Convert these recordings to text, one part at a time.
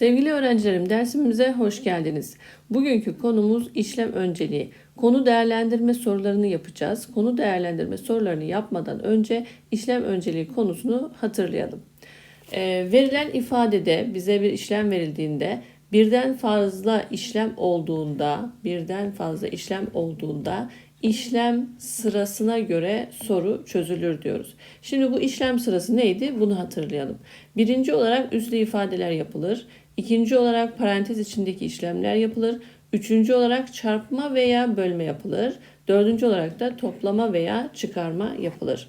Sevgili öğrencilerim dersimize hoş geldiniz. Bugünkü konumuz işlem önceliği. Konu değerlendirme sorularını yapacağız. Konu değerlendirme sorularını yapmadan önce işlem önceliği konusunu hatırlayalım. Ee, verilen ifadede bize bir işlem verildiğinde birden fazla işlem olduğunda, birden fazla işlem olduğunda işlem sırasına göre soru çözülür diyoruz. Şimdi bu işlem sırası neydi? Bunu hatırlayalım. Birinci olarak üslü ifadeler yapılır. İkinci olarak parantez içindeki işlemler yapılır. Üçüncü olarak çarpma veya bölme yapılır. Dördüncü olarak da toplama veya çıkarma yapılır.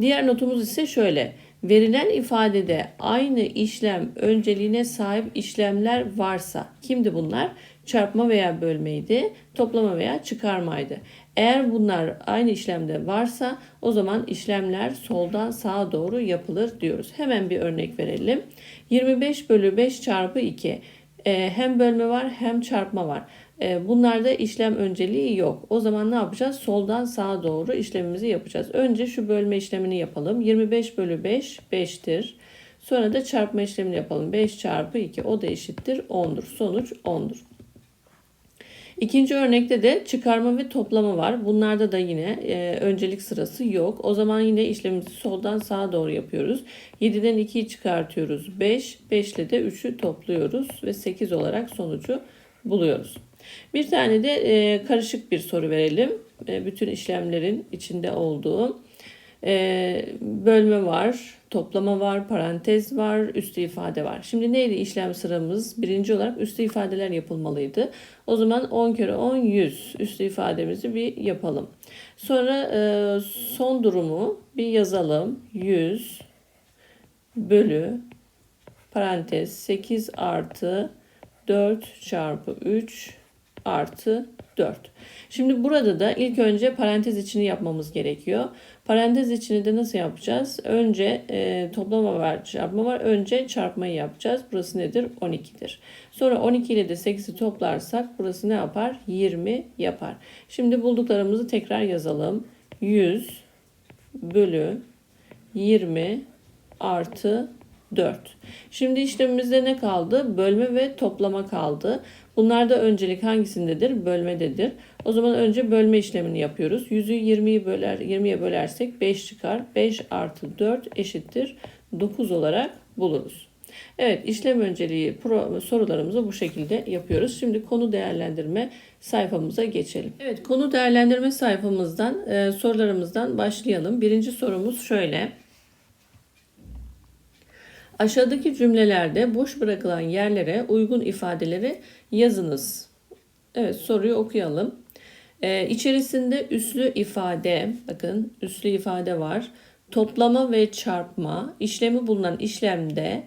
Diğer notumuz ise şöyle. Verilen ifadede aynı işlem önceliğine sahip işlemler varsa kimdi bunlar? Çarpma veya bölmeydi, toplama veya çıkarmaydı. Eğer bunlar aynı işlemde varsa o zaman işlemler soldan sağa doğru yapılır diyoruz. Hemen bir örnek verelim. 25 bölü 5 çarpı 2. Ee, hem bölme var hem çarpma var. Ee, bunlarda işlem önceliği yok. O zaman ne yapacağız? Soldan sağa doğru işlemimizi yapacağız. Önce şu bölme işlemini yapalım. 25 bölü 5 5'tir. Sonra da çarpma işlemini yapalım. 5 çarpı 2 o da eşittir 10'dur. Sonuç 10'dur. İkinci örnekte de çıkarma ve toplama var. Bunlarda da yine e, öncelik sırası yok. O zaman yine işlemimizi soldan sağa doğru yapıyoruz. 7'den 2'yi çıkartıyoruz. 5. 5 ile de 3'ü topluyoruz ve 8 olarak sonucu buluyoruz. Bir tane de e, karışık bir soru verelim. E, bütün işlemlerin içinde olduğu. E, bölme var, toplama var, parantez var, üstü ifade var. Şimdi neydi işlem sıramız? Birinci olarak üstü ifadeler yapılmalıydı. O zaman 10 kere 10 100 üstü ifademizi bir yapalım. Sonra e, son durumu bir yazalım. 100 bölü parantez 8 artı 4 çarpı 3 artı 4. Şimdi burada da ilk önce parantez içini yapmamız gerekiyor. Parantez içini de nasıl yapacağız? Önce e, toplama var, çarpma var. Önce çarpmayı yapacağız. Burası nedir? 12'dir. Sonra 12 ile de 8'i toplarsak burası ne yapar? 20 yapar. Şimdi bulduklarımızı tekrar yazalım. 100 bölü 20 artı 4. Şimdi işlemimizde ne kaldı? Bölme ve toplama kaldı. Bunlarda öncelik hangisindedir? Bölmededir. O zaman önce bölme işlemini yapıyoruz. 100'ü 20'yi böler, 20'ye bölersek 5 çıkar. 5 artı 4 eşittir 9 olarak buluruz. Evet işlem önceliği pro, sorularımızı bu şekilde yapıyoruz. Şimdi konu değerlendirme sayfamıza geçelim. Evet konu değerlendirme sayfamızdan e, sorularımızdan başlayalım. Birinci sorumuz şöyle. Aşağıdaki cümlelerde boş bırakılan yerlere uygun ifadeleri yazınız. Evet soruyu okuyalım. Ee, içerisinde üslü ifade, bakın üslü ifade var. Toplama ve çarpma, işlemi bulunan işlemde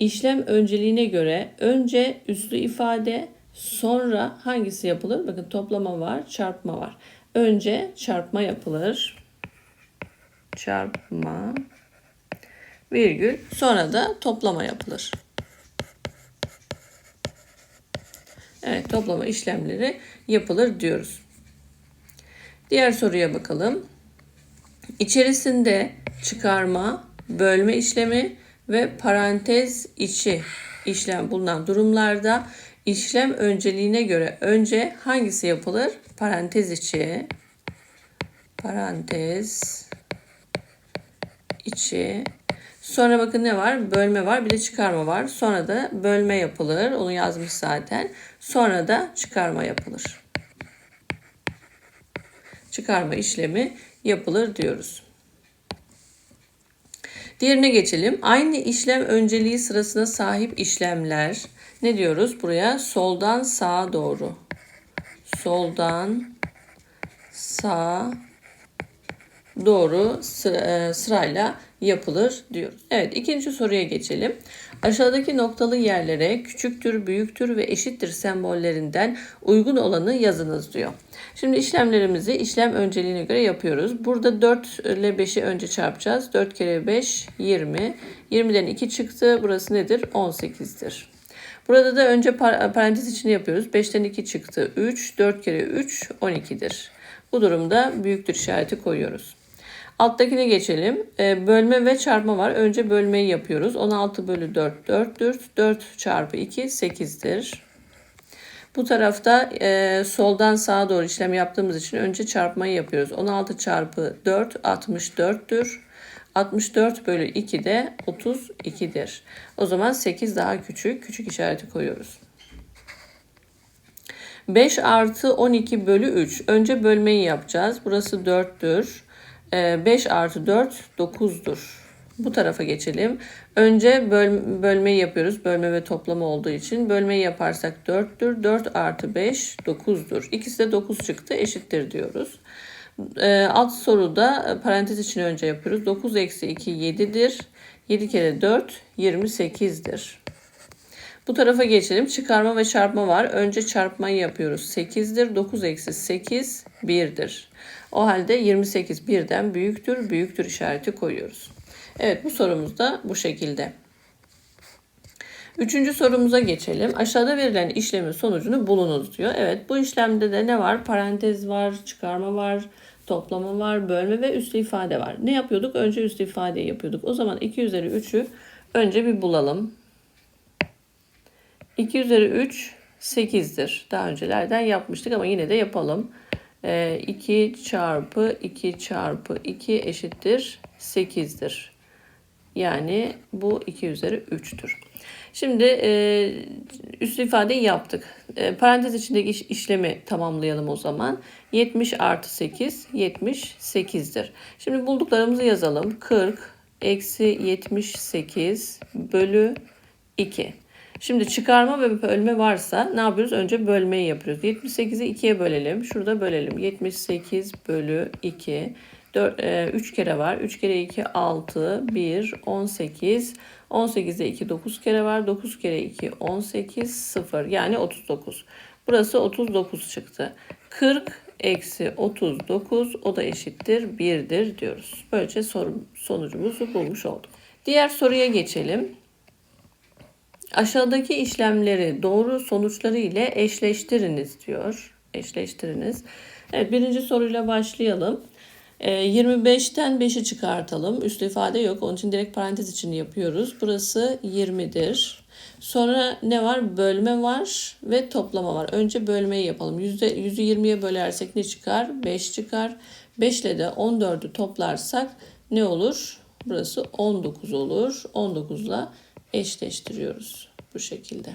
işlem önceliğine göre önce üslü ifade, sonra hangisi yapılır? Bakın toplama var, çarpma var. Önce çarpma yapılır. Çarpma virgül sonra da toplama yapılır. Evet toplama işlemleri yapılır diyoruz. Diğer soruya bakalım. İçerisinde çıkarma, bölme işlemi ve parantez içi işlem bulunan durumlarda işlem önceliğine göre önce hangisi yapılır? Parantez içi, parantez içi Sonra bakın ne var? Bölme var. Bir de çıkarma var. Sonra da bölme yapılır. Onu yazmış zaten. Sonra da çıkarma yapılır. Çıkarma işlemi yapılır diyoruz. Diğerine geçelim. Aynı işlem önceliği sırasına sahip işlemler. Ne diyoruz buraya? Soldan sağa doğru. Soldan sağa doğru e, sırayla yapılır diyoruz. Evet ikinci soruya geçelim. Aşağıdaki noktalı yerlere küçüktür, büyüktür ve eşittir sembollerinden uygun olanı yazınız diyor. Şimdi işlemlerimizi işlem önceliğine göre yapıyoruz. Burada 4 ile 5'i önce çarpacağız. 4 kere 5 20. 20'den 2 çıktı. Burası nedir? 18'dir. Burada da önce parantez içini yapıyoruz. 5'ten 2 çıktı. 3. 4 kere 3 12'dir. Bu durumda büyüktür işareti koyuyoruz. Alttakine geçelim. E, bölme ve çarpma var. Önce bölmeyi yapıyoruz. 16 bölü 4 4'tür. 4 çarpı 2 8'dir. Bu tarafta e, soldan sağa doğru işlem yaptığımız için önce çarpmayı yapıyoruz. 16 çarpı 4 64'tür. 64 bölü 2 de 32'dir. O zaman 8 daha küçük. Küçük işareti koyuyoruz. 5 artı 12 bölü 3. Önce bölmeyi yapacağız. Burası 4'tür. 5 artı 4 9'dur. Bu tarafa geçelim. Önce böl bölmeyi yapıyoruz. Bölme ve toplama olduğu için. Bölmeyi yaparsak 4'tür. 4 artı 5 9'dur. İkisi de 9 çıktı. Eşittir diyoruz. E, alt soruda e, parantez için önce yapıyoruz. 9 eksi 2 7'dir. 7 kere 4 28'dir. Bu tarafa geçelim. Çıkarma ve çarpma var. Önce çarpmayı yapıyoruz. 8'dir. 9 eksi 8 1'dir. O halde 28 birden büyüktür. Büyüktür işareti koyuyoruz. Evet bu sorumuz da bu şekilde. Üçüncü sorumuza geçelim. Aşağıda verilen işlemin sonucunu bulunuz diyor. Evet bu işlemde de ne var? Parantez var, çıkarma var, toplama var, bölme ve üslü ifade var. Ne yapıyorduk? Önce üslü ifadeyi yapıyorduk. O zaman 2 üzeri 3'ü önce bir bulalım. 2 üzeri 3 8'dir. Daha öncelerden yapmıştık ama yine de yapalım. 2 ee, çarpı 2 çarpı 2 eşittir 8'dir. Yani bu 2 üzeri 3'tür. Şimdi e, ifadeyi yaptık. E, parantez içindeki iş, işlemi tamamlayalım o zaman. 70 artı 8 78'dir. Şimdi bulduklarımızı yazalım. 40 eksi 78 bölü 2. Şimdi çıkarma ve bölme varsa ne yapıyoruz? Önce bölmeyi yapıyoruz. 78'i 2'ye bölelim. Şurada bölelim. 78 bölü 2. 4, e, 3 kere var. 3 kere 2 6, 1, 18. 18'de 2 9 kere var. 9 kere 2 18, 0 yani 39. Burası 39 çıktı. 40 eksi 39 o da eşittir 1'dir diyoruz. Böylece soru, sonucumuzu bulmuş olduk. Diğer soruya geçelim. Aşağıdaki işlemleri doğru sonuçları ile eşleştiriniz diyor. Eşleştiriniz. Evet birinci soruyla başlayalım. 25'ten ee, 5'i çıkartalım. Üslü ifade yok. Onun için direkt parantez içini yapıyoruz. Burası 20'dir. Sonra ne var? Bölme var ve toplama var. Önce bölmeyi yapalım. %, %100'ü 20'ye bölersek ne çıkar? 5 çıkar. 5 ile de 14'ü toplarsak ne olur? Burası 19 olur. 19 ile eşleştiriyoruz bu şekilde.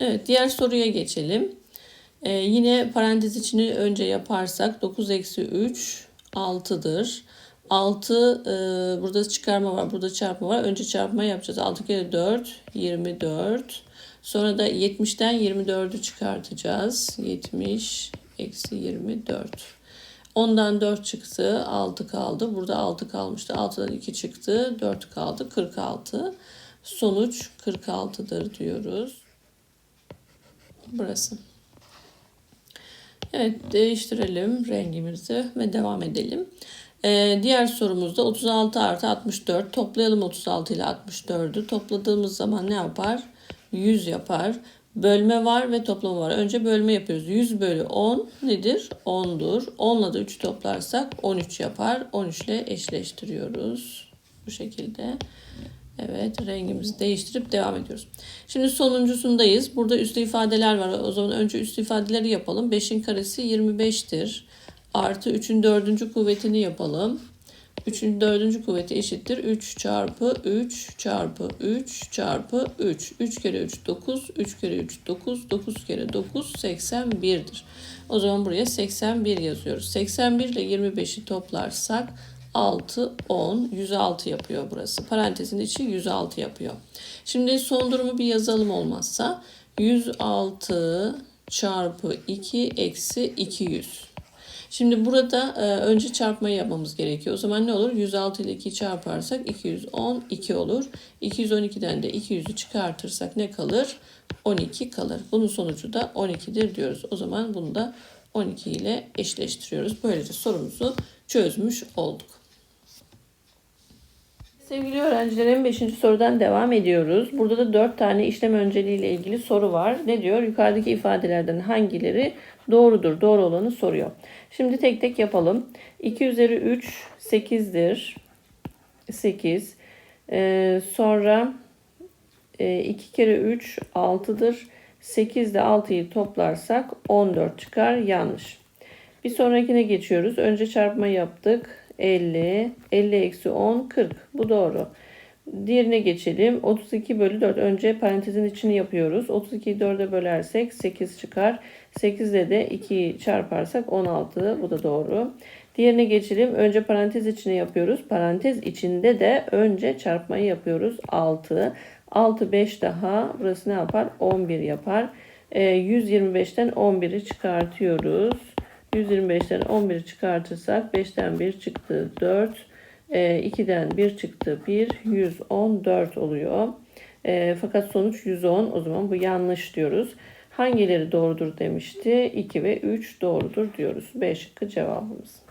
Evet diğer soruya geçelim. Ee, yine parantez içini önce yaparsak 9 eksi 3 6'dır. 6 e, burada çıkarma var burada çarpma var. Önce çarpma yapacağız. 6 kere 4 24. Sonra da 70'ten 24'ü çıkartacağız. 70 eksi 24. 10'dan 4 çıktı. 6 kaldı. Burada 6 kalmıştı. 6'dan 2 çıktı. 4 kaldı. 46. Sonuç 46'dır diyoruz. Burası. Evet değiştirelim rengimizi ve devam edelim. Ee, diğer sorumuzda 36 artı 64 toplayalım 36 ile 64'ü topladığımız zaman ne yapar? 100 yapar. Bölme var ve toplama var. Önce bölme yapıyoruz. 100 bölü 10 nedir? 10'dur. 10 ile de 3 toplarsak 13 yapar. 13 ile eşleştiriyoruz. Bu şekilde. Evet rengimizi değiştirip devam ediyoruz. Şimdi sonuncusundayız. Burada üslü ifadeler var. O zaman önce üslü ifadeleri yapalım. 5'in karesi 25'tir. Artı 3'ün dördüncü kuvvetini yapalım. 3'ün dördüncü kuvveti eşittir. 3 çarpı 3 çarpı 3 çarpı 3. 3 kere 3 9. 3 kere 3 9. 9 kere 9 81'dir. O zaman buraya 81 yazıyoruz. 81 ile 25'i toplarsak 6, 10, 106 yapıyor burası. Parantezin içi 106 yapıyor. Şimdi son durumu bir yazalım olmazsa. 106 çarpı 2 eksi 200. Şimdi burada e, önce çarpmayı yapmamız gerekiyor. O zaman ne olur? 106 ile 2 çarparsak 212 olur. 212'den de 200'ü çıkartırsak ne kalır? 12 kalır. Bunun sonucu da 12'dir diyoruz. O zaman bunu da 12 ile eşleştiriyoruz. Böylece sorumuzu çözmüş olduk. Sevgili öğrencilerim 5. sorudan devam ediyoruz. Burada da 4 tane işlem önceliği ile ilgili soru var. Ne diyor? Yukarıdaki ifadelerden hangileri doğrudur. Doğru olanı soruyor. Şimdi tek tek yapalım. 2 üzeri 3 8'dir. 8. Ee, sonra e, 2 kere 3 6'dır. 8 ile 6'yı toplarsak 14 çıkar. Yanlış. Bir sonrakine geçiyoruz. Önce çarpma yaptık. 50. 50 eksi 10 40. Bu doğru. Diğerine geçelim. 32 bölü 4. Önce parantezin içini yapıyoruz. 32'yi 4'e bölersek 8 çıkar. 8 ile de 2'yi çarparsak 16. Bu da doğru. Diğerine geçelim. Önce parantez içine yapıyoruz. Parantez içinde de önce çarpmayı yapıyoruz. 6. 6 5 daha. Burası ne yapar? 11 yapar. E, 125'ten 11'i çıkartıyoruz. 125'ten 11'i çıkartırsak 5'ten 1 çıktı 4. E, 2'den 1 çıktı 1. 114 oluyor. E, fakat sonuç 110. O zaman bu yanlış diyoruz. Hangileri doğrudur demişti? 2 ve 3 doğrudur diyoruz. B şıkkı cevabımız.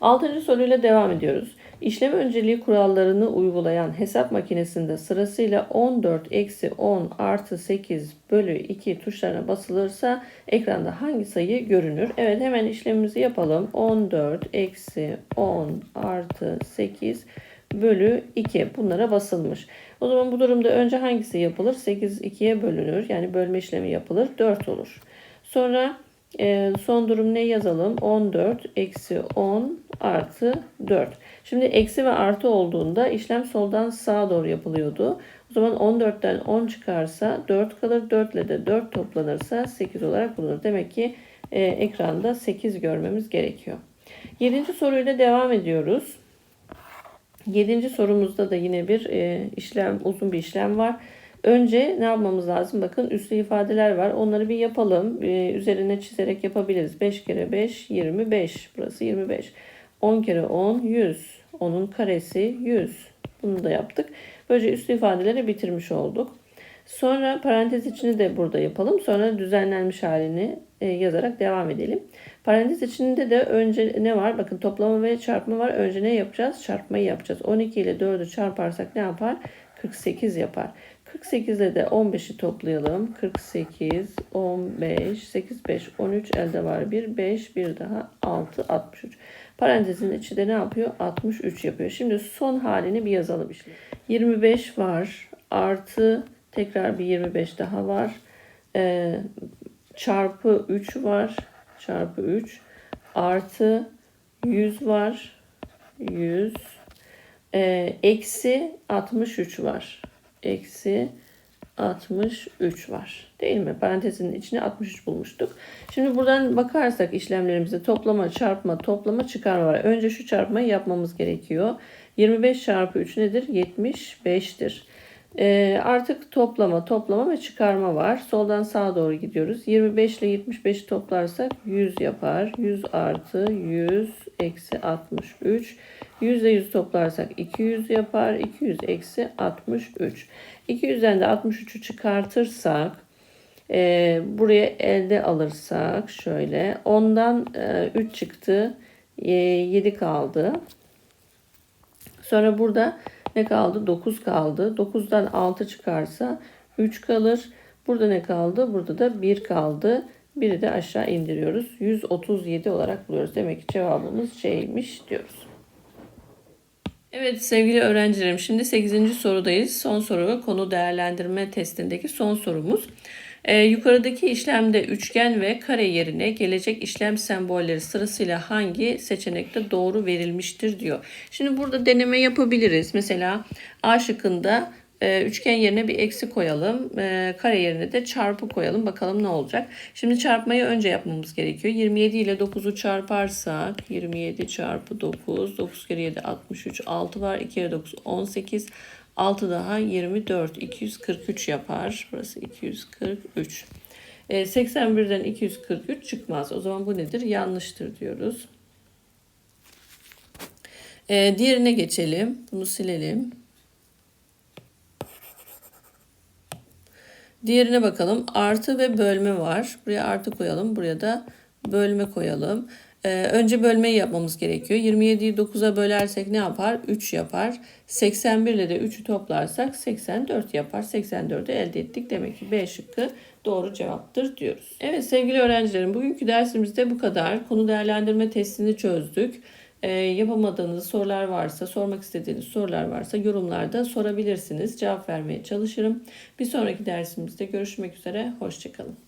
Altıncı soruyla devam ediyoruz. İşlem önceliği kurallarını uygulayan hesap makinesinde sırasıyla 14 eksi 10 artı 8 bölü 2 tuşlarına basılırsa ekranda hangi sayı görünür? Evet hemen işlemimizi yapalım. 14 eksi 10 artı 8 bölü 2 bunlara basılmış. O zaman bu durumda önce hangisi yapılır? 8 2'ye bölünür. Yani bölme işlemi yapılır. 4 olur. Sonra e, son durum ne yazalım? 14 eksi 10 artı 4. Şimdi eksi ve artı olduğunda işlem soldan sağa doğru yapılıyordu. O zaman 14'ten 10 çıkarsa 4 kalır. 4 ile de 4 toplanırsa 8 olarak bulunur. Demek ki e, ekranda 8 görmemiz gerekiyor. 7. soruyla devam ediyoruz. 7. sorumuzda da yine bir e, işlem uzun bir işlem var. Önce ne yapmamız lazım? Bakın üslü ifadeler var. Onları bir yapalım. Ee, üzerine çizerek yapabiliriz. 5 kere 5 25. Burası 25. 10 kere 10 100. Onun karesi 100. Bunu da yaptık. Böylece üslü ifadeleri bitirmiş olduk. Sonra parantez içini de burada yapalım. Sonra düzenlenmiş halini e, yazarak devam edelim. Parantez içinde de önce ne var? Bakın toplama ve çarpma var. Önce ne yapacağız? Çarpmayı yapacağız. 12 ile 4'ü çarparsak ne yapar? 48 yapar. 48 ile de 15'i toplayalım. 48, 15, 8, 5, 13 elde var 1, 5, bir daha 6, 63. Parantezin içi de ne yapıyor? 63 yapıyor. Şimdi son halini bir yazalım işte. 25 var. Artı tekrar bir 25 daha var. Ee, çarpı 3 var. Çarpı 3. Artı 100 var. 100. Ee, eksi 63 var eksi 63 var. Değil mi? Parantezin içine 63 bulmuştuk. Şimdi buradan bakarsak işlemlerimize toplama, çarpma, toplama, çıkarma var. Önce şu çarpmayı yapmamız gerekiyor. 25 çarpı 3 nedir? 75'tir. Ee, artık toplama, toplama ve çıkarma var. Soldan sağa doğru gidiyoruz. 25 ile 75 toplarsak 100 yapar. 100 artı 100 eksi 63. 100 ile 100 toplarsak 200 yapar. 200 eksi 63. 200'den de 63'ü çıkartırsak e, buraya elde alırsak şöyle 10'dan e, 3 çıktı. E, 7 kaldı. Sonra burada ne kaldı? 9 kaldı. 9'dan 6 çıkarsa 3 kalır. Burada ne kaldı? Burada da 1 kaldı. Biri de aşağı indiriyoruz. 137 olarak buluyoruz. Demek ki cevabımız C'ymiş diyoruz. Evet sevgili öğrencilerim şimdi 8. sorudayız. Son soru konu değerlendirme testindeki son sorumuz. Ee, yukarıdaki işlemde üçgen ve kare yerine gelecek işlem sembolleri sırasıyla hangi seçenekte doğru verilmiştir diyor. Şimdi burada deneme yapabiliriz. Mesela A şıkkında üçgen yerine bir eksi koyalım. E, kare yerine de çarpı koyalım. Bakalım ne olacak. Şimdi çarpmayı önce yapmamız gerekiyor. 27 ile 9'u çarparsak 27 çarpı 9. 9 kere 7 63. 6 var. 2 kere 9 18. 6 daha 24. 243 yapar. Burası 243. E, 81'den 243 çıkmaz. O zaman bu nedir? Yanlıştır diyoruz. E, diğerine geçelim. Bunu silelim. Diğerine bakalım. Artı ve bölme var. Buraya artı koyalım. Buraya da bölme koyalım. Ee, önce bölmeyi yapmamız gerekiyor. 27'yi 9'a bölersek ne yapar? 3 yapar. 81 ile de 3'ü toplarsak 84 yapar. 84'ü elde ettik. Demek ki B şıkkı doğru cevaptır diyoruz. Evet sevgili öğrencilerim bugünkü dersimizde bu kadar. Konu değerlendirme testini çözdük. Ee, yapamadığınız sorular varsa, sormak istediğiniz sorular varsa yorumlarda sorabilirsiniz. Cevap vermeye çalışırım. Bir sonraki dersimizde görüşmek üzere. Hoşçakalın.